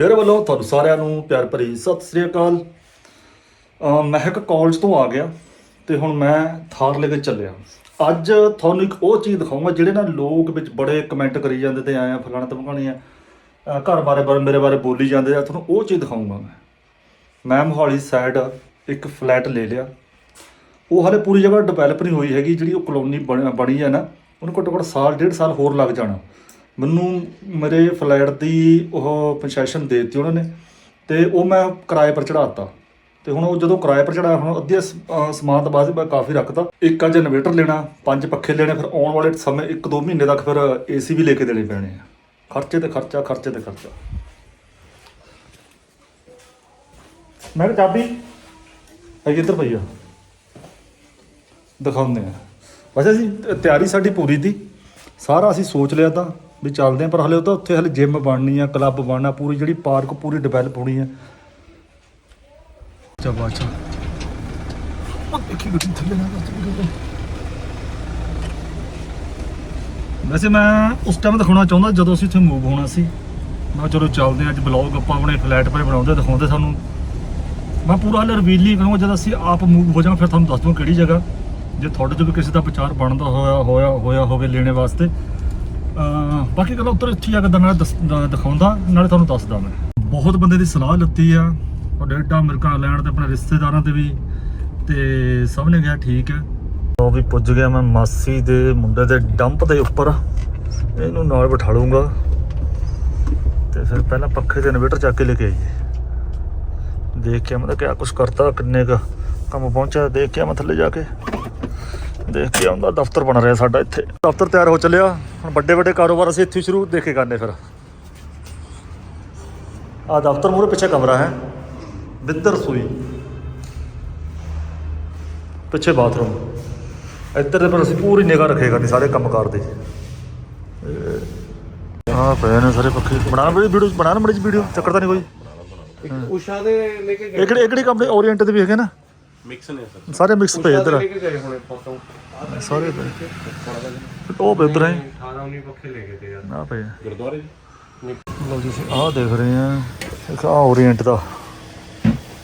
ਮੇਰੇ ਵੱਲੋਂ ਤੁਹਾਨੂੰ ਸਾਰਿਆਂ ਨੂੰ ਪਿਆਰ ਭਰੀ ਸਤਿ ਸ੍ਰੀ ਅਕਾਲ। ਅਹ ਮਹਿਕ ਕਾਲਜ ਤੋਂ ਆ ਗਿਆ ਤੇ ਹੁਣ ਮੈਂ ਥਾਰ ਲੈ ਕੇ ਚੱਲਿਆ। ਅੱਜ ਤੁਹਾਨੂੰ ਇੱਕ ਉਹ ਚੀਜ਼ ਦਿਖਾਊਂਗਾ ਜਿਹੜੇ ਨਾ ਲੋਕ ਵਿੱਚ ਬੜੇ ਕਮੈਂਟ ਕਰੀ ਜਾਂਦੇ ਤੇ ਆਇਆ ਫਲਾਣਾ ਧਮਕਾਣੀ ਆ। ਘਰ ਬਾਰੇ ਬਾਰੇ, ਮੇਰੇ ਬਾਰੇ ਬੋਲੀ ਜਾਂਦੇ ਆ, ਤੁਹਾਨੂੰ ਉਹ ਚੀਜ਼ ਦਿਖਾਊਂਗਾ ਮੈਂ। ਮੈਂ ਮੋਹਾਲੀ ਸਾਈਡ ਇੱਕ ਫਲੈਟ ਲੈ ਲਿਆ। ਉਹ ਹਾਲੇ ਪੂਰੀ ਜਗ੍ਹਾ ਡਿਵੈਲਪ ਨਹੀਂ ਹੋਈ ਹੈਗੀ, ਜਿਹੜੀ ਉਹ ਕਲੋਨੀ ਬਣ- ਬਣੀ ਹੈ ਨਾ, ਉਹਨੂੰ ਘੱਟੋ ਘੱਟ ਸਾਲ, ਡੇਢ ਸਾਲ ਹੋਰ ਲੱਗ ਜਾਣਾ। ਮੈਨੂੰ ਮੇਰੇ ਫਲੈਟ ਦੀ ਉਹ ਕੰਸੈਸ਼ਨ ਦੇ ਦਿੱਤੀ ਉਹਨਾਂ ਨੇ ਤੇ ਉਹ ਮੈਂ ਕਿਰਾਏ ਪਰ ਚੜਾਤਾ ਤੇ ਹੁਣ ਉਹ ਜਦੋਂ ਕਿਰਾਏ ਪਰ ਚੜਾਇਆ ਹੁਣ ਅੱਧੇ ਸਮਾਨ ਤਾਂ ਬਾਅਦ ਮੈਂ ਕਾਫੀ ਰੱਖਤਾ। ਇੱਕ ਅੱਜ ਇਨਵੇਟਰ ਲੈਣਾ, ਪੰਜ ਪੱਖੇ ਲੈਣੇ, ਫਿਰ ਆਉਣ ਵਾਲੇ ਸਮੇਂ ਇੱਕ ਦੋ ਮਹੀਨੇ ਤੱਕ ਫਿਰ ਏਸੀ ਵੀ ਲੈ ਕੇ ਦੇਣੇ ਪੈਣੇ ਆ। ਖਰਚੇ ਤੇ ਖਰਚਾ, ਖਰਚੇ ਤੇ ਖਰਚਾ। ਮੈਂ ਚਾਬੀ? ਹੈਗੀ ਇੱਧਰ ਪਈ ਆ। ਦਿਖਾਉਂਦੇ ਆ। ਵੈਸੇ ਅਸੀਂ ਤਿਆਰੀ ਸਾਡੀ ਪੂਰੀ ਦੀ। ਸਾਰਾ ਅਸੀਂ ਸੋਚ ਲਿਆ ਤਾਂ। ਵੀ ਚੱਲਦੇ ਆ, ਪਰ ਹਲੇ ਉਹ ਤਾਂ ਉੱਥੇ ਹਲੇ ਜਿਮ ਬਣਨੀ ਆ ਕਲੱਬ ਬਣਨਾ, ਪੂਰੀ ਜਿਹੜੀ ਪਾਰਕ ਪੂਰੀ ਡਿਵੈਲਪ ਹੋਣੀ ਆ। ਚਾ। ਬਾਚਾ ਵੈਸੇ ਮੈਂ ਉਸ ਟਾਈਮ ਦਿਖਾਉਣਾ ਚਾਹੁੰਦਾ ਜਦੋਂ ਅਸੀਂ ਇੱਥੇ ਮੂਵ ਹੋਣਾ ਸੀ। ਮੈਂ ਚਲੋ ਚੱਲਦੇ ਆ ਅੱਜ ਬਲੌਗ ਆਪਾਂ ਆਪਣੇ ਫਲੈਟ 'ਤੇ ਬਣਾਉਂਦੇ ਦਿਖਾਉਂਦੇ ਸਾਨੂੰ। ਮੈਂ ਪੂਰਾ ਹਲੇ ਰਿਵੀਲ ਨਹੀਂ ਕਰੂੰਗਾ, ਜਦ ਅਸੀਂ ਆਪ ਮੂਵ ਹੋ ਜਾਵਾਂ, ਫਿਰ ਤੁਹਾਨੂੰ ਦੱਸ ਦੂੰ ਕਿਹੜੀ ਜਗ੍ਹਾ। ਜੇ ਤੁਹਾਡੇ ਤੋਂ ਵੀ ਕਿਸੇ ਦਾ ਵਿਚਾਰ ਬਣਦਾ ਹੋਇਆ ਹੋਇਆ ਹੋਇਆ ਹੋਵੇ ਲੈਣੇ ਵਾਸਤੇ ਬਾਕੀ ਗੱਲ ਉੱਤਰ ਇੱਥੇ ਆ ਕੇ ਨਾਲ ਦਿਖਾਉਂਦਾ, ਨਾਲੇ ਤੁਹਾਨੂੰ ਦੱਸਦਾ ਮੈਂ। ਬਹੁਤ ਬੰਦੇ ਦੀ ਸਲਾਹ ਲੱਤੀ ਆ ਕੈਨੇਡਾ ਅਮਰੀਕਾ ਲੈਣ ਤੇ ਆਪਣੇ ਰਿਸ਼ਤੇਦਾਰਾਂ ਤੇ ਵੀ, ਤੇ ਸਭ ਨੇ ਕਿਹਾ ਠੀਕ ਹੈ। ਉਹ ਵੀ ਪੁੱਜ ਗਿਆ ਮੈਂ ਮਾਸੀ ਦੇ ਮੁੰਡੇ ਦੇ ਡੰਪ ਦੇ ਉੱਪਰ। ਇਹਨੂੰ ਨਾਲ ਬਿਠਾ ਲੂੰਗਾ ਤੇ ਫਿਰ ਪਹਿਲਾਂ ਪੱਖੇ ਤੇ ਇਨਵੇਟਰ ਚੱਕ ਕੇ ਲੈ ਕੇ ਆਈਏ। ਦੇਖ ਕੇ ਮੈਂ ਕਿਹਾ ਕੁਛ ਕਰਤਾ, ਕਿੰਨੇ ਕ ਕੰਮ ਪਹੁੰਚਿਆ, ਦੇਖ ਕੇ ਮੈਂ ਥੱਲੇ ਜਾ ਕੇ। ਦੇਖ ਕੇ ਆਉਂਦਾ ਦਫ਼ਤਰ ਬਣ ਰਿਹਾ ਸਾਡਾ ਇੱਥੇ। ਦਫ਼ਤਰ ਤਿਆਰ ਹੋ ਚੱਲਿਆ। ਹੁਣ ਵੱਡੇ ਵੱਡੇ ਕਾਰੋਬਾਰ ਅਸੀਂ ਇੱਥੇ ਸ਼ੁਰੂ ਦੇਖ ਕੇ ਕਰਨੇ ਫਿਰ। ਆ ਦਫ਼ਤਰ ਮੂਹਰੇ ਪਿੱਛੇ ਕਮਰਾ ਹੈ। ਬਿੱਦਰ ਸੂਈ। ਪਿੱਛੇ ਬਾਥਰੂਮ। ਇੱਧਰ ਦੇ ਪਰ ਅਸੀਂ ਪੂਰੀ ਨਿਗਾਹ ਰੱਖੇ ਕਰਨੀ ਸਾਰੇ ਕੰਮ ਕਰਦੇ ਆ ਪਏ ਨੇ ਸਾਰੇ ਪੱਖੇ। ਬਣਾ ਬੜੀ ਵੀਡੀਓ ਬਣਾ ਨਾ ਵੀਡੀਓ। ਚੱਕਰ ਤਾਂ ਨਹੀਂ ਕੋਈ। ਇੱਕ ਉਸ਼ਾ ਦੇ ਲੈ ਕੇ ਇਹ ਕਿਹੜੇ ਇਹ ਕਿਹੜੀ ਕੰਪਨੀ ਓਰੀਐਂਟ ਦੇ ਵੀ ਹੈਗੇ ਨਾ। ਮਿਕਸ ਨੇ ਸਰ ਸਾਰੇ ਮਿਕਸ ਪਏ ਇੱਧਰ। ਲੈ ਗਏ ਹੁਣੇ ਫੋਟੋ ਸਾਰੇ ਪਏ। ਉਹ ਪਏ ਉੱਧਰ ਹੈ 18 19 ਪੱਖੇ ਲੈ ਕੇ ਤੇ ਯਾਰ। ਆ ਪਏ। ਗੁਰਦੁਆਰੇ ਲਓ ਜੀ ਆਹ ਦੇਖ ਰਹੇ ਆ ਇੱਕ ਆ ਓਰੀਐਂਟ ਦਾ।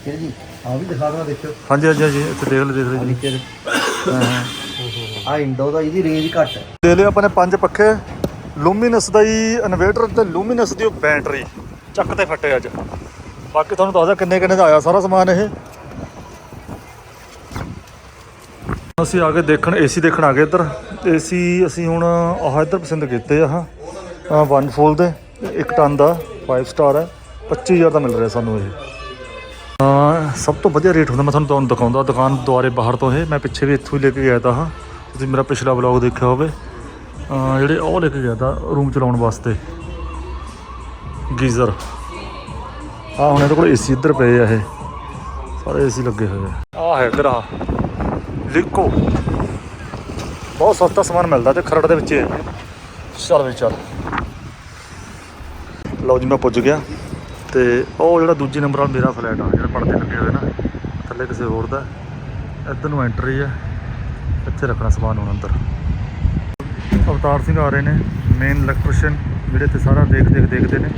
ਕਿਹੜੀ ਜੀ ਆ ਵੀ ਦਿਖਾ ਦਵਾ ਦੇਖਿਓ। ਹਾਂਜੀ ਹਾਂਜੀ ਹਾਂਜੀ ਇੱਥੇ ਦੇਖ ਲੈ ਦੇਖ ਰਹੇ ਜੀ। ਨੀਚੇ ਹਾਂ, ਹਾਂ। ਆ ਇੰਡੋ ਦਾ ਇਹਦੀ ਰੇਂਜ ਘੱਟ ਹੈ। ਦੇ ਲਿਆ ਆਪਾਂ ਨੇ ਪੰਜ ਪੱਖੇ। ਲੂਮੀਨਸ ਦਾ ਹੀ ਇਨਵੇਟਰ ਤੇ ਲੂਮੀਨਸ ਦੀ ਉਹ ਬੈਟਰੀ ਚੱਕ ਤੇ ਫੱਟੇ ਅੱਜ। ਬਾਕੀ ਤੁਹਾਨੂੰ ਦੱਸਦਾ ਕਿੰਨੇ ਕਿੰਨੇ ਦਾ ਆਇਆ ਸਾਰਾ ਸਮਾਨ ਇਹ। ਅਸੀਂ ਆ ਕੇ ਦੇਖਣ ਏਸੀ ਦੇਖਣ ਆ ਗਏ ਇੱਧਰ। ਏਸੀ ਅਸੀਂ ਹੁਣ ਆਹ ਇੱਧਰ ਪਸੰਦ ਕੀਤੇ ਆ, ਹਾਂ। ਵਨ ਫੋਲ ਦੇ, ਇੱਕ ਟਨ ਦਾ 5 ਸਟਾਰ ਹੈ। 25000 ਦਾ ਮਿਲ ਰਿਹਾ ਸਾਨੂੰ ਇਹ। ਹਾਂ, ਸਭ ਤੋਂ ਵਧੀਆ ਰੇਟ ਹੁੰਦਾ। ਮੈਂ ਤੁਹਾਨੂੰ ਤੁਹਾਨੂੰ ਦਿਖਾਉਂਦਾ, ਦੁਕਾਨ ਦੁਆਰੇ ਬਾਹਰ ਤੋਂ ਇਹ। ਮੈਂ ਪਿੱਛੇ ਵੀ ਇੱਥੋਂ ਹੀ ਲੈ ਕੇ ਗਿਆ ਤਾ, ਹਾਂ। ਤੁਸੀਂ ਮੇਰਾ ਪਿਛਲਾ ਵਲੌਗ ਦੇਖਿਆ ਹੋਵੇ। ਜਿਹੜੇ ਉਹ ਲੈ ਕੇ ਗਿਆ ਤਾ ਰੂਮ ਚਲਾਉਣ ਵਾਸਤੇ। ਗੀਜ਼ਰ। ਆ ਹੁਣ ਇਹਦੇ ਕੋਲ ਏਸੀ ਇੱਧਰ ਪਏ ਆ ਇਹ। ਸਾਰੇ ਏਸੀ ਲੱਗੇ ਹੋਏ ਆ। ਆਹ ਹੈ ਇੱਧਰ ਆ ਲਿਕੋ। ਬਹੁਤ ਸਸਤਾ ਸਮਾਨ ਮਿਲਦਾ ਤੇ ਖਰੜ ਦੇ ਵਿੱਚ ਹੈ ਚੱਲ ਵੀ ਚੱਲ। ਲਓ ਜੀ, ਮੈਂ ਪੁੱਜ ਗਿਆ ਤੇ ਉਹ ਜਿਹੜਾ ਦੂਜੇ ਨੰਬਰ ਵਾਲਾ ਮੇਰਾ ਫਲੈਟ ਆ, ਜਿਹੜਾ ਪਰਦੇ ਲੱਗੇ ਹੋਏ ਨਾ, ਥੱਲੇ ਕਿਸੇ ਹੋਰ ਦਾ। ਇੱਧਰ ਨੂੰ ਐਂਟਰੀ ਆ, ਇੱਥੇ ਰੱਖਣਾ ਸਮਾਨ ਹੁਣ ਅੰਦਰ। ਅਵਤਾਰ ਸਿੰਘ ਆ ਰਹੇ ਨੇ ਮੇਨ ਇਲੈਕਟ੍ਰੀਸ਼ੀਅਨ ਜਿਹੜੇ ਤੇ ਸਾਰਾ ਦੇਖ ਦੇਖ, ਦੇਖਦੇ ਨੇ।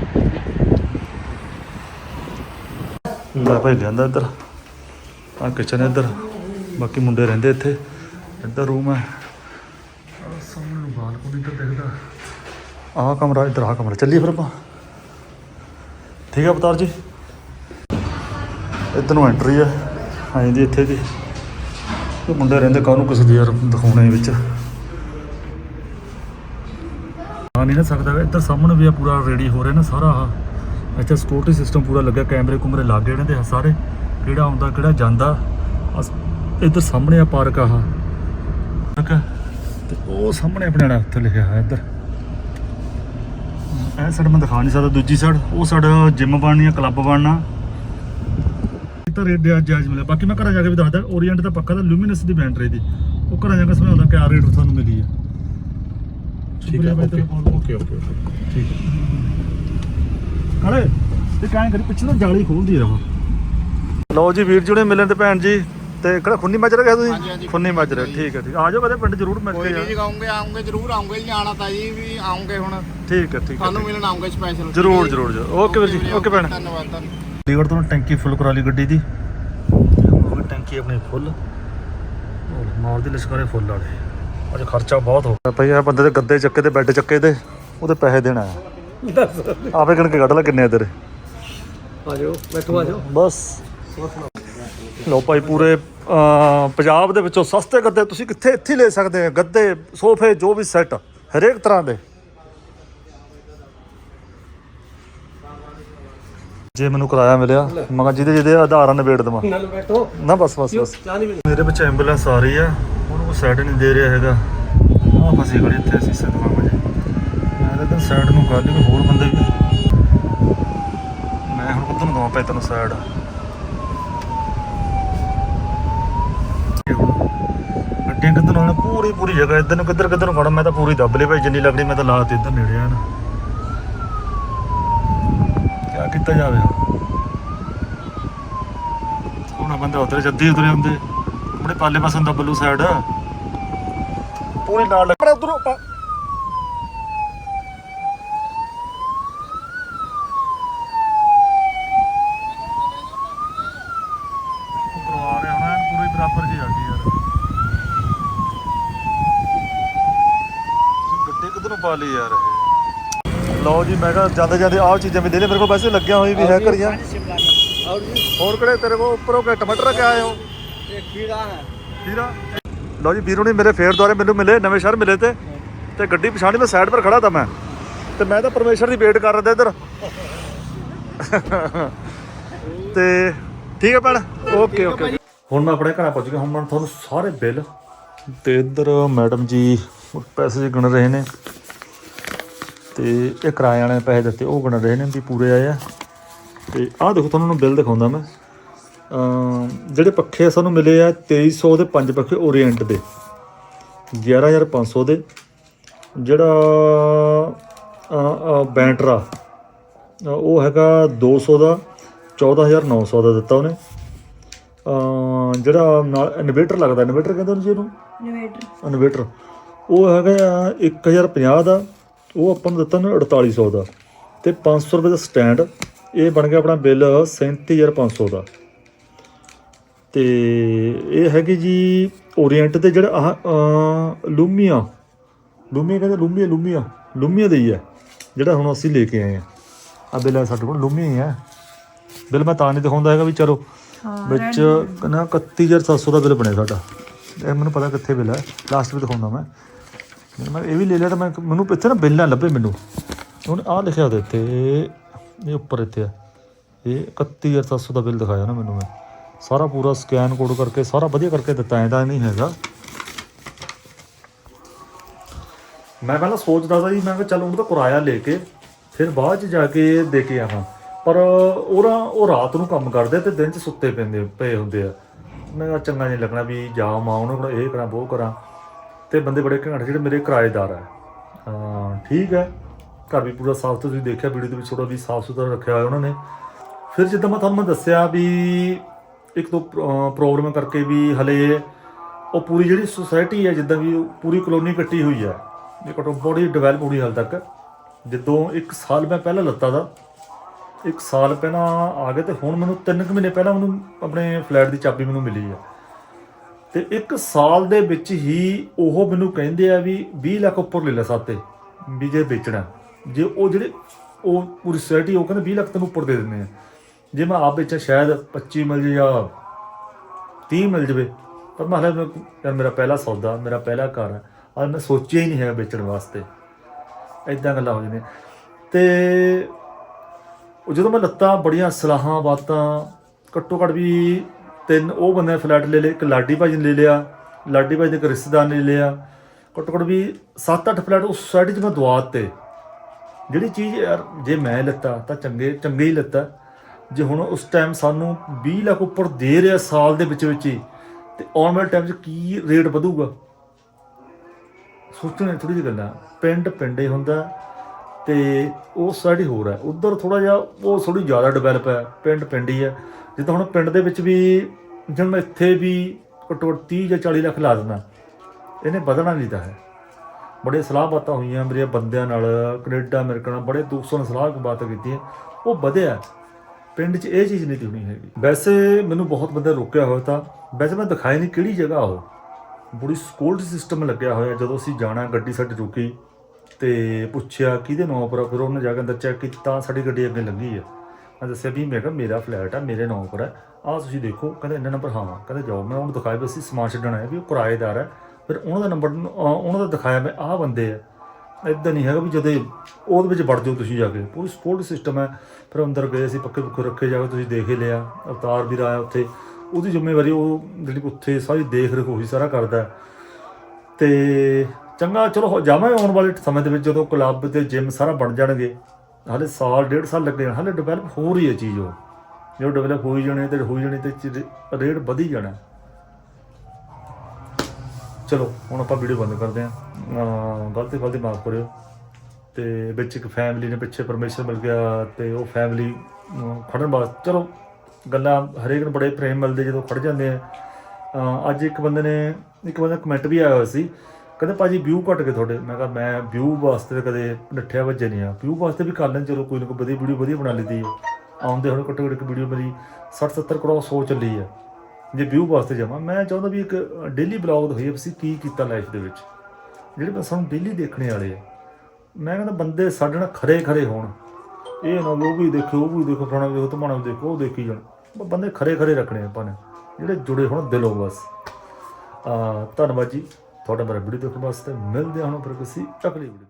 ਲੈ ਭਾਈ ਲਿਆਂਦਾ ਇੱਧਰ ਆ ਕਿਚਨ ਇੱਧਰ। ਬਾਕੀ ਮੁੰਡੇ ਰਹਿੰਦੇ ਇੱਥੇ। ਇੱਧਰ ਰੂਮ ਹੈ। ਸਾਹਮਣੇ ਨੂੰ ਬਾਲਕੋਨੀ ਇੱਧਰ ਦਿਖਦਾ। ਆਹ ਕਮਰਾ ਇੱਧਰ ਆਹ ਕਮਰਾ। ਚੱਲੀਏ ਫਿਰ ਆਪਾਂ। ਠੀਕ ਹੈ ਅਵਤਾਰ ਜੀ। ਇੱਧਰ ਨੂੰ ਐਂਟਰੀ ਹੈ। ਹਾਂ ਜੀ ਇੱਥੇ ਦੀ ਇਹ ਮੁੰਡੇ ਰਹਿੰਦੇ ਕਾਹਨੂੰ ਕਿਸੇ ਦੀ ਯਾਰ ਦਿਖਾਉਣੇ ਵਿੱਚ। ਆ ਨਹੀਂ ਨਾ ਸਕਦਾ ਇੱਧਰ ਸਾਹਮਣੇ ਵੀ ਆ ਪੂਰਾ ਰੈਡੀ ਹੋ ਰਿਹਾ ਨਾ ਸਾਰਾ ਆਹ ਇੱਥੇ ਸਿਕਿਉਰਿਟੀ ਸਿਸਟਮ ਪੂਰਾ ਲੱਗਿਆ। ਕੈਮਰੇ ਕੁਮਰੇ ਲੱਗੇ ਇਹਨਾਂ ਦੇ ਸਾਰੇ। ਕਿਹੜਾ ਆਉਂਦਾ ਕਿਹੜਾ ਜਾਂਦਾ। ਇੱਧਰ ਸਾਹਮਣੇ ਆ ਪਾਰਕ ਆਹ। ਠੀਕ ਹੈ ਤੇ ਉਹ ਸਾਹਮਣੇ ਆਪਣੇ ਨਾਲ ਉੱਥੇ ਲਿਖਿਆ ਹੋਇਆ ਇੱਧਰ। ਇਹ ਸਾਈਡ ਮੈਂ ਦਿਖਾ ਨਹੀਂ ਸਕਦਾ ਦੂਜੀ ਸਾਈਡ ਉਹ ਸਾਈਡ ਜਿਮ ਬਣਨੀ ਆ ਕਲੱਬ ਬਣਨਾ। ਇਹ ਤਾਂ ਰੇਟ ਜਾਇਜ਼ ਮਿਲਿਆ। ਬਾਕੀ ਮੈਂ ਘਰਾਂ ਜਾ ਕੇ ਵੀ ਦੱਸਦਾ ਓਰੀਐਂਟ ਦਾ ਪੱਕਾ ਦਾ ਲੂਮੀਨਸ ਦੀ ਬੈਟਰੀ ਦੀ। ਉਹ ਘਰਾਂ ਜਾ ਕੇ ਸਮਝਾਉਂਦਾ ਕਿਆ ਰੇਟ ਤੁਹਾਨੂੰ ਮਿਲੀ ਆ। ਬਹੁਤ ਬਹੁਤ ਓਕੇ ਓਕੇ ਠੀਕ ਕਾਲੇ ਤੇ ਕਾਇਂ ਕਰੀ ਪਿੱਛੇ ਤੋਂ ਜਾਲੀ ਖੋਲਦੀ ਰਹੋ ਲਓ ਜੀ ਵੀਰ ਜੀ ਨੇ ਮਿਲਣ ਤੇ ਭੈਣ ਜੀ। ਤੇ ਕਿਹੜਾ ਖੁੰਨੀ ਗਿਆ ਹਾਂਜੀ, ਤੁਸੀਂ? ਹਾਂਜੀ, ਖੁੰਨੀ ਮਾਜਰਾ ਠੀਕ ਹੈ ਠੀਕ ਆ ਜਾਓ ਕਦੇ ਪਿੰਡ ਜ਼ਰੂਰ ਮਿਲ ਕੋਈ ਕੇ ਨਹੀਂ ਜਾ ਜੀ ਆਉਂਗੇ ਆਉਂਗੇ ਜ਼ਰੂਰ ਆਉਂਗੇ ਜੀ ਆਣਾ ਤਾਂ ਜੀ ਵੀ ਆਉਂਗੇ ਹੁਣ। ਠੀਕ ਹੈ ਠੀਕ ਹੈ ਤੁਹਾਨੂੰ ਮਿਲਣ ਆਉਂਗੇ ਸਪੈਸ਼ਲ ਜ਼ਰੂਰ ਜ਼ਰੂਰ ਜ਼ਰੂਰ। ਓਕੇ ਵੀਰ ਜੀ ਓਕੇ ਭੈਣ। ਧੰਨਵਾਦ ਧੰਨਵਾਦ ਚੰਡੀਗੜ੍ਹ ਤੋਂ ਟੈਂਕੀ ਫੁੱਲ ਕਰਾ ਲਈ ਗੱਡੀ ਦੀ। ਟੈਂਕੀ ਆਪਣੀ ਫੁੱਲ। ਮਾਰਦੀ ਲਿਸ਼ਕਾਰੇ ਫੁੱਲ ਵਾਲੇ। ਅੱਜ ਖਰਚਾ ਬਹੁਤ ਹੋ ਗਿਆ। ਭਈ ਆ ਬੰਦੇ ਦੇ ਗੱਦੇ ਚੱਕੇ ਤੇ ਬੈੱਡ ਚੱਕੇ ਤੇ ਉਹਦੇ ਪੈਸੇ ਦੇਣਾ ਆ ਆਪੇ ਗਣ ਕੇ ਕੱਢ ਲੈ ਕਿੰਨੇ ਆ ਤੇਰੇ। ਆਜੋ ਬੈਠੋ ਆਜੋ ਬਸ। ਲੋ ਭਾਈ ਪੂਰੇ ਅਹ, ਪੰਜਾਬ ਦੇ ਵਿੱਚੋਂ ਸਸਤੇ ਗੱਦੇ ਤੁਸੀਂ ਕਿੱਥੇ ਇੱਥੇ ਹੀ ਲੈ ਸਕਦੇ ਆ? ਗੱਦੇ ਸੋਫੇ ਜੋ ਵੀ ਸੈੱਟ ਹਰੇਕ ਤਰ੍ਹਾਂ ਦੇ। ਜੇ ਮੈਨੂੰ ਕਿਰਾਇਆ ਮਿਲਿਆ ਮੈਂ ਕਿਹਾ ਜਿਹਦੇ ਜਿਹਦੇ ਆਧਾਰਾਂ ਨਿਬੇੜ ਦੇਵਾਂ। ਨਾਲ ਬੈਠੋ। ਨਾ ਬਸ ਬਸ ਬਸ। ਚਾਹ ਨਹੀਂ ਮੇਰੇ ਵਿੱਚ ਐਂਬੂਲੈਂਸ ਆ ਰਹੀ ਆ। ਉਹਨੂੰ ਕੋਈ ਸਾਈਡ ਨਹੀਂ ਦੇ ਰਿਹਾ ਹੈਗਾ। ਆ ਫਸੀ ਖੜੀ ਇੱਥੇ ਸੀਸੇ ਦੁਕਾਨ ਵਜੇ। ਮੈਂ ਤਾਂ ਸਾਈਡ ਨੂੰ ਕਰ ਲਈ ਕੋਈ ਹੋਰ ਬੰਦੇ ਵੀ ਮੈਂ ਹੁਣ ਕਿੱਧਰ ਨੂੰ ਦਵਾਂ ਪੈ ਤੈਨੂੰ ਸਾਈਡ ਗੱਡੀਆਂ ਕਿੱਧਰ ਨੂੰ ਪੂਰੀ ਪੂਰੀ ਜਗ੍ਹਾ ਇੱਧਰ ਨੂੰ ਕਿੱਧਰ ਕਿੱਧਰ ਨੂੰ ਖੜਾ। ਮੈਂ ਤਾਂ ਪੂਰੀ ਦੱਬ ਲਈ ਭਾਈ, ਜਿੰਨੀ ਲੱਗਦੀ ਮੈਂ ਤਾਂ ਲਾ ਤੇ ਇੱਧਰ ਨੇੜੇ ਆ ਨਾ ਕੀਤਾ ਜਾਵੇ ਹੁਣ? ਹੁਣ ਉਧਰ ਜੱਦੀ ਉਧਰੇ ਹੁੰਦੇ। ਆਪਣੇ ਪਾਲੇ ਪਾਸੋਂ ਦਾ ਬੱਲੂ ਸਾਈਡ ਪੂਰੀ ਨਾਲ ਲੱਗ ਪਰ ਉਧਰੋਂ ਆ ਰਿਹਾ ਹੁਣ ਐਨ ਪੂਰੀ ਬਰਾਬਰ ਜੀ ਆ ਗਈ ਯਾਰ ਗੱਡੀ ਕਿੱਧਰੋਂ ਪਾ ਲਈ ਯਾਰ ਇਹ ਲਓ ਜੀ ਮੈਂ ਕਿਹਾ ਜਾਂਦੇ ਜਾਂਦੇ ਆਹ ਚੀਜ਼ਾਂ ਵੀ ਦੇ ਦੇ ਮੇਰੇ ਕੋਲ ਵੈਸੇ ਲੱਗਿਆ ਹੋਈ ਵੀ ਹੈ ਘਰੀਆਂ और जी ਹੋਰ ਕਿਹੜੇ ਤੇਰੇ ਕੋਲ ਉੱਪਰੋਂ ਕਿ ਟਮਾਟਰ ਕੇ ਆਏ ਹੋ ये खीरा है ਵੀਰਾ ਲਓ ਜੀ ਵੀਰੋ ਨੇ ਮੇਰੇ ਫੇਰ ਦੁਆਰੇ ਮੈਨੂੰ ਮਿਲੇ ਨਵੇਂ ਸ਼ਹਿਰ ਮਿਲੇ ਤੇ ਤੇ ਗੱਡੀ ਪਛਾਣੀ ਮੈਂ ਸਾਈਡ ਪਰ ਖੜਾ ਤਾਂ ਮੈਂ ਤੇ ਮੈਂ ਤਾਂ ਪਰਮੇਸ਼ਰ ਦੀ ਵੇਟ ਕਰ ਰਿਹਾ ਇੱਧਰ ਤੇ ਠੀਕ ਹੈ ਭੈਣ ਓਕੇ ਓਕੇ ਹੁਣ ਮੈਂ ਆਪਣੇ ਘਰਾਂ ਪਹੁੰਚ ਗਿਆ ਹੁਣ ਮੈਂ ਤੁਹਾਨੂੰ ਸਾਰੇ ਬਿੱਲ ਤੇ ਇੱਧਰ ਮੈਡਮ ਜੀ ਪੈਸੇ ਜੀ ਗਿਣ ਰਹੇ ਨੇ ਤੇ ਇਹ ਕਿਰਾਏ ਵਾਲੇ ਨੇ ਪੈਸੇ ਦਿੱਤੇ ਉਹ ਗਿਣ ਰਹੇ ਨੇ ਵੀ ਪੂਰੇ ਆਏ ਆ। ਤੇ ਆਹ ਦੇਖੋ ਤੁਹਾਨੂੰ ਬਿੱਲ ਦਿਖਾਉਂਦਾ ਮੈਂ। ਜਿਹੜੇ ਪੱਖੇ ਸਾਨੂੰ ਮਿਲੇ ਆ 2300 ਦੇ ਪੰਜ ਪੱਖੇ ਓਰੀਐਂਟ ਦੇ 11500 ਦੇ। ਜਿਹੜਾ ਬੈਂਟਰਾ ਉਹ ਹੈਗਾ 200 ਦਾ 14900 ਦਾ ਦਿੱਤਾ ਉਹਨੇ। ਜਿਹੜਾ ਨਾਲ ਇਨਵੇਟਰ ਲੱਗਦਾ ਇਨਵੇਟਰ ਕਹਿੰਦੇ ਉਹਨੂੰ ਜੀ ਉਹਨੂੰ? ਇਨਵੇਟਰ। ਇਨਵੇਟਰ। ਉਹ ਹੈਗਾ ਆ 1050 ਦਾ ਉਹ ਆਪਾਂ ਨੂੰ ਦਿੱਤਾ ਨੇ 4800 ਦਾ। ਤੇ 500 ਰੁਪਏ ਦਾ ਸਟੈਂਡ ਇਹ ਬਣ ਗਿਆ ਆਪਣਾ ਬਿੱਲ 37500 ਦਾ। ਤੇ ਇਹ ਹੈਗੀ ਜੀ ਓਰੀਐਂਟ ਤੇ ਜਿਹੜਾ ਅਹ, ਲੂਮੀਆ। ਲੂਮੀਆ ਕਹਿੰਦੇ ਲੂਮੀਆ ਲੂਮੀਆ। ਲੂਮੀਆ ਦੇ ਹੀ ਹੈ ਜਿਹੜਾ ਹੁਣ ਅਸੀਂ ਲੈ ਕੇ ਆਏ ਆ। ਆ ਬਿੱਲ ਸਾਡੇ ਕੋਲ ਲੂਮੀਆ ਹੀ ਹੈ ਬਿੱਲ ਮੈਂ ਤਾਂ ਨਹੀਂ ਦਿਖਾਉਂਦਾ ਹੈਗਾ ਵੀ ਚਲੋ ਵਿੱਚ ਨਾ 31700 ਦਾ ਬਿੱਲ ਬਣਿਆ ਸਾਡਾ। ਇਹ ਮੈਨੂੰ ਪਤਾ ਕਿੱਥੇ ਬਿੱਲ ਹੈ ਲਾਸਟ ਵੀ ਦਿਖਾਉਂਦਾ ਮੈਂ। ਮੈਂ ਇਹ ਵੀ ਲੈ ਲਿਆ ਤਾਂ ਮੈਂ ਮੈਨੂੰ ਇੱਥੇ ਨਾ ਬਿੱਲ ਨਾ ਲੱਭੇ ਮੈਨੂੰ। ਹੁਣ ਆਹ ਲਿਖਿਆ ਉਹਦੇ ਉੱਤੇ, ਇਹ ਉੱਪਰ ਇੱਥੇ ਆ। ਇਹ 31700 ਦਾ ਬਿੱਲ ਦਿਖਾਇਆ ਨਾ ਮੈਨੂੰ ਮੈਂ। ਸਾਰਾ ਪੂਰਾ ਸਕੈਨ ਕੋਡ ਕਰਕੇ, ਸਾਰਾ ਵਧੀਆ ਕਰਕੇ ਦਿੱਤਾ ਐਦਾ ਨਹੀਂ ਹੈਗਾ। ਮੈਂ ਪਹਿਲਾਂ ਸੋਚਦਾ ਸੀ ਮੈਂ ਕਿਹਾ ਚੱਲ ਉਹਨੂੰ ਤਾਂ ਕਿਰਾਇਆ ਲੈ ਕੇ, ਫਿਰ ਬਾਅਦ ਚ ਜਾ ਕੇ ਦੇ ਕੇ ਆਵਾਂ। ਪਰ ਉਹਦਾ ਉਹ ਰਾਤ ਨੂੰ ਕੰਮ ਕਰਦੇ ਤੇ ਦਿਨ ਚ ਸੁੱਤੇ ਪੈਂਦੇ ਪਏ ਹੁੰਦੇ ਆ। ਮੈਂ ਕਿਹਾ ਚੰਗਾ ਨਹੀਂ ਲੱਗਣਾ ਵੀ ਜਾ ਮਾਂ, ਉਹਨਾਂ ਕੋਲ ਇਹ ਕਰਾਂ, ਉਹ ਕਰਾਂ। ਤੇ ਬੰਦੇ ਬੜੇ ਘੈਂਟ ਜਿਹੜੇ ਮੇਰੇ ਕਿਰਾਏਦਾਰ ਆ। ਠੀਕ ਹੈ। ਘਰ ਵੀ ਪੂਰਾ ਸਾਫ਼ ਤੁਸੀਂ ਦੇਖਿਆ ਵੀਡੀਓ ਦੇ ਵਿੱਚ ਥੋੜਾ ਵੀ ਸਾਫ਼ ਸੁਥਰਾ ਰੱਖਿਆ ਹੋਇਆ ਉਹਨਾਂ ਨੇ। ਫਿਰ ਜਿੱਦਾਂ ਮੈਂ ਤੁਹਾਨੂੰ ਦੱਸਿਆ ਵੀ ਇੱਕ ਦੋ ਪ੍ਰੋਬਲਮ ਕਰਕੇ ਵੀ ਹਲੇ ਉਹ ਪੂਰੀ ਜਿਹੜੀ ਸੁਸਾਇਟੀ ਹੈ, ਜਿੱਦਾਂ ਵੀ ਪੂਰੀ ਕਲੋਨੀ ਕੱਟੀ ਹੋਈ ਹੈ, ਇਹ ਘੱਟੋ ਬੜੀ ਡਿਵੈਲਪ ਹੋਈ ਹਾਲ ਤੱਕ। ਜਦੋਂ ਇੱਕ ਸਾਲ ਮੈਂ ਪਹਿਲਾਂ ਲੱਤਾ ਦਾ, ਇੱਕ ਸਾਲ ਪਹਿਲਾਂ ਆ ਗਏ ਤੇ ਹੁਣ ਮੈਨੂੰ 3 ਕੁ ਮਹੀਨੇ ਪਹਿਲਾਂ ਮੈਨੂੰ ਆਪਣੇ ਫਲੈਟ ਦੀ ਚਾਬੀ ਮੈਨੂੰ ਮਿਲੀ ਹੈ। ਤੇ ਇੱਕ ਸਾਲ ਦੇ ਵਿੱਚ ਹੀ ਉਹ ਮੈਨੂੰ ਕਹਿੰਦੇ ਆ ਵੀ 20 ਲੱਖ ਉੱਪਰ ਲੈ ਲੈ ਸਾਤੇ, ਵੀ ਜੇ ਵੇਚਣਾ। ਜੇ ਉਹ ਜਿਹੜੇ ਉਹ ਪੂਰੀ ਸੋਸਾਇਟੀ ਉਹ ਕਹਿੰਦੇ 20 ਲੱਖ ਤੈਨੂੰ ਉੱਪਰ ਦੇ ਦਿੰਦੇ ਆ। ਜੇ ਮੈਂ ਆਪ ਵੇਚਾਂ ਸ਼ਾਇਦ 25 ਮਿਲ ਜੇ ਜਾਂ 30 ਮਿਲ ਜਵੇ, ਪਰ ਮੈਂ ਹਾਲੇ ਮੈਂ- ਯਾਰ ਮੇਰਾ ਪਹਿਲਾ ਸੌਦਾ, ਮੇਰਾ ਪਹਿਲਾ ਘਰ ਹੈ ਅੱਜ ਮੈਂ ਸੋਚਿਆ ਹੀ ਨਹੀਂ ਹੈਗਾ ਵੇਚਣ ਵਾਸਤੇ। ਐਦਾਂ ਗੱਲਾਂ ਹੋ ਜਾਂਦੀਆਂ। ਤੇ ਉਹ ਜਦੋਂ ਮੈਂ ਲੱਤਾਂ, ਬੜੀਆਂ ਸਲਾਹਾਂ, ਬਾਤਾਂ, ਘੱਟੋ ਘੱਟ ਵੀ ਤਿੰਨ, ਉਹ ਬੰਦੇ ਨੇ ਫਲੈਟ ਲੈ ਲਏ, ਇੱਕ ਲਾਡੀ ਭਾਜੀ ਨੇ ਲੈ ਲਿਆ, ਲਾਡੀ ਭਾਜੀ ਦੇ ਇੱਕ ਰਿਸ਼ਤੇਦਾਰ ਨੇ ਲੈ ਲਿਆ। ਘੱਟੋ ਘੱਟ ਵੀ 7-8 ਫਲੈਟ ਉਸ ਸੋਸਾਇਟੀ 'ਚ ਮੈਂ ਦਵਾ ਦਿੱਤੇ। ਜਿਹੜੀ ਚੀਜ਼ ਯਾਰ, ਜੇ ਮੈਂ ਲੱਤਾ ਤਾਂ ਚੰਗੇ ਚੰਗੇ ਹੀ ਲੱਤਾ। ਜੇ ਹੁਣ ਉਸ ਟਾਈਮ ਸਾਨੂੰ 20 ਲੱਖ ਉੱਪਰ ਦੇ ਰਿਹਾ ਸਾਲ ਦੇ ਵਿੱਚ ਵਿੱਚ ਹੀ, ਤੇ ਆਉਣ ਵਾਲੇ ਟਾਈਮ 'ਚ ਕੀ ਰੇਟ ਵਧੂਗਾ? ਸੋਚਣ ਥੋੜੀ ਜਿਹੀ ਗੱਲਾਂ। ਪਿੰਡ ਪਿੰਡੇ ਹੁੰਦਾ, ਤੇ ਉਹ ਸਾਡੀ ਹੋਰ ਹੈ। ਉਧਰ ਥੋੜਾ ਜਿਹਾ ਉਹ ਥੋੜੀ ਜ਼ਿਆਦਾ ਡਿਵੈਲਪ ਹੈ। ਪਿੰਡ ਪਿੰਡ ਹੀ ਹੈ। ਜਿੱਦਾਂ ਹੁਣ ਪਿੰਡ ਦੇ ਵਿੱਚ ਵੀ ਜਦ ਮੈਂ ਇੱਥੇ ਵੀ ਘੱਟੋ ਘੱਟ 30 ਜਾਂ 40 ਲੱਖ ਲਾ ਦਿੰਦਾ, ਇਹਨੇ ਵਧਣਾ ਨਹੀਂ ਤਾਂ ਹੈ। ਬੜੇ ਸਲਾਹ ਬਾਤਾਂ ਹੋਈਆਂ ਮੇਰੇ ਬੰਦਿਆਂ ਨਾਲ, ਕੈਨੇਡਾ, ਅਮਰੀਕਾ ਨਾਲ, ਬੜੇ ਦੋਸਤਾਂ ਨਾਲ ਸਲਾਹ ਬਾਤਾਂ ਕੀਤੀਆਂ। ਉਹ ਵਧਿਆ। ਪਿੰਡ 'ਚ ਇਹ ਚੀਜ਼ ਨਹੀਂ ਤੀ ਹੋਣੀ ਹੈਗੀ। ਵੈਸੇ ਮੈਨੂੰ ਬਹੁਤ ਬੰਦੇ ਰੋਕਿਆ ਹੋਇਆ ਤਾਂ, ਵੈਸੇ ਮੈਂ ਦਿਖਾਈ ਨਹੀਂ ਕਿਹੜੀ ਜਗ੍ਹਾ ਉਹ। ਬੜੀ ਸਕੋਲਡ ਸਿਸਟਮ ਲੱਗਿਆ ਹੋਇਆ ਜਦੋਂ ਅਸੀਂ ਜਾਣਾ, ਗੱਡੀ ਸਾਡੀ ਰੁਕੀ ਤੇ ਪੁੱਛਿਆ ਕਿਹਦੇ ਨਾਂ ਪਰ ਆ? ਫਿਰ ਉਹਨੇ ਜਾ ਕੇ ਅੰਦਰ ਚੈੱਕ ਕੀਤਾ ਸਾਡੀ ਗੱਡੀ ਅੱਗੇ ਲੱਗੀ ਆ। ਮੈਂ ਦੱਸਿਆ ਵੀ ਮੈਂ ਕਿਹਾ ਮੇਰਾ ਫਲੈਟ ਆ, ਮੇਰੇ ਨਾਂ ਪਰ ਹੈ ਆਹ ਤੁਸੀਂ ਦੇਖੋ, ਕਹਿੰਦੇ ਇੰਨਾ ਨੰਬਰ ਹਾਂ ਕਹਿੰਦੇ ਜਾਓ, ਮੈਂ ਉਹਨੂੰ ਦਿਖਾਇਆ ਵੀ ਅਸੀਂ ਸਮਾਨ ਛੱਡਣ ਆਏ ਵੀ ਉਹ ਕਿਰਾਏਦਾਰ ਹੈ ਫਿਰ ਉਹਨਾਂ ਦਾ ਨੰਬਰ ਉਹਨਾਂ ਦਾ ਦਿਖਾਇਆ ਮੈਂ, ਆਹ ਬੰਦੇ ਆ। ਇਦਾਂ ਨਹੀਂ ਹੈਗਾ ਵੀ ਜਦੋਂ ਉਹਦੇ ਵਿੱਚ ਵੜ ਜਾਓ ਤੁਸੀਂ ਜਾ ਕੇ। ਪੂਰੀ ਸਪੋਰਟ ਸਿਸਟਮ ਹੈ ਫਿਰ ਅੰਦਰ ਗਏ ਅਸੀਂ ਪੱਕੇ ਪੁੱਕੇ ਰੱਖੇ ਜਾ ਕੇ ਤੁਸੀਂ ਦੇਖ ਹੀ ਲਿਆ। ਅਵਤਾਰ ਵੀ ਆਇਆ ਉੱਥੇ। ਉਹਦੀ ਜ਼ਿੰਮੇਵਾਰੀ ਉਹ ਜਿਹੜੀ ਉੱਥੇ ਸਾਰੀ ਦੇਖ ਰੇਖ ਉਹੀ ਸਾਰਾ ਕਰਦਾ। ਹੈ। ਤੇ ਚੰਗਾ, ਚਲੋ, ਹੋ- ਜਾਵਾਂਗੇ ਆਉਣ ਵਾਲੇ ਸਮੇਂ ਦੇ ਵਿੱਚ ਜਦੋਂ ਕਲੱਬ ਤੇ ਜਿਮ ਸਾਰਾ ਬਣ ਜਾਣਗੇ। ਹਾਲੇ ਸਾਲ, ਡੇਢ ਸਾਲ ਲੱਗੇ ਜਾਣ ਹਾਲੇ ਡਿਵੈਲਪ ਹੋ ਰਹੀ ਹੈ ਚੀਜ਼ ਉਹ। ਜਦੋਂ ਡਿਵੈਲਪ ਹੋਈ ਜਾਣੇ ਤੇ ਹੋਈ ਜਾਣੀ ਤੇ ਚੀਜ਼- ਰੇਟ ਵਧੀ ਜਾਣਾ ਚਲੋ, ਹੁਣ ਆਪਾਂ ਵੀਡੀਓ ਬੰਦ ਕਰਦੇ ਹਾਂ। ਗਲਤੀ ਗਲਤੀ ਮਾਫ ਕਰਿਓ। ਤੇ ਵਿੱਚ ਇੱਕ ਫੈਮਿਲੀ ਨੇ ਪਿੱਛੇ ਪਰਮਿਸ਼ਨ ਮਿਲ ਗਿਆ ਤੇ ਉਹ ਫੈਮਿਲੀ ਖੜਨ ਵਾਸਤੇ ਚਲੋ, ਗੱਲਾਂ ਹਰੇਕ ਨੂੰ ਬੜੇ ਪ੍ਰੇਮ ਮਿਲਦੇ ਜਦੋਂ ਖੜ ਜਾਂਦੇ ਆ। ਅੱਜ ਇੱਕ ਬੰਦੇ ਨੇ ਇੱਕ ਬੰਦਾ ਕਮੈਂਟ ਵੀ ਆਇਆ ਹੋਇਆ ਸੀ। ਕਹਿੰਦਾ ਭਾਜੀ ਵਿਊ ਘਟ ਗਏ ਤੁਹਾਡੇ। ਮੈਂ ਕਿਹਾ, ਮੈਂ ਵਿਊ ਵਾਸਤੇ ਕਦੇ ਨੱਠਿਆ ਵੱਜੇ ਨਹੀਂ ਆ। ਵਿਊ ਵਾਸਤੇ ਵੀ ਕਰ ਲੈਣ ਚਲੋ, ਕੋਈ ਨਾ ਕੋਈ ਵਧੀਆ ਵੀਡੀਓ ਵਧੀਆ ਬਣਾ ਲਈਦੀ ਹੈ ਆਉਂਦੇ ਹੁਣ ਘੱਟੋ ਘੱਟ ਇੱਕ ਵੀਡੀਓ ਮੇਰੀ 60 70 ਕਰੋੜ ਸੋ ਚੱਲੀ ਆ। ਜੇ ਵਿਊ ਵਾਸਤੇ ਜਾਵਾਂ, ਮੈਂ ਚਾਹੁੰਦਾ ਵੀ ਇੱਕ ਡੇਲੀ ਬਲੌਗ ਹੋਏ ਅਸੀਂ ਕੀ ਕੀਤਾ ਲਾਈਫ ਦੇ ਵਿੱਚ। ਜਿਹੜੇ ਬਸ ਸਾਨੂੰ ਡੇਲੀ ਦੇਖਣੇ ਵਾਲੇ ਆ। ਮੈਂ ਕਹਿੰਦਾ ਬੰਦੇ ਸਾਡੇ ਨਾਲ ਖਰੇ ਖਰੇ ਹੋਣ। ਇਹ ਨਾ ਵੀ ਉਹ ਵੀ ਦੇਖੋ, ਉਹ ਵੀ ਦੇਖੋ, ਫਲਾਣਾ ਵੀ ਦੇਖੋ, ਧਮਾਣਾ ਵੀ ਦੇਖੋ, ਉਹ ਦੇਖੀ ਜਾਣ। ਬੰਦੇ ਖਰੇ ਖਰੇ ਰੱਖਣੇ ਆਪਾਂ ਨੇ। ਜਿਹੜੇ ਜੁੜੇ ਹੋਣ ਦਿਲੋਂ ਬਸ। ਆ ਧੰਨਵਾਦ ਜੀ। ਤੁਹਾਡਾ ਮੇਰਾ ਵੀਡੀਓ ਦੇਖਣ ਵਾਸਤੇ ਮਿਲਦੇ ਹਾਂ ਹੁਣ ਫਿਰ ਕਿਸੇ ਅਗਲੀ ਵੀਡੀਓ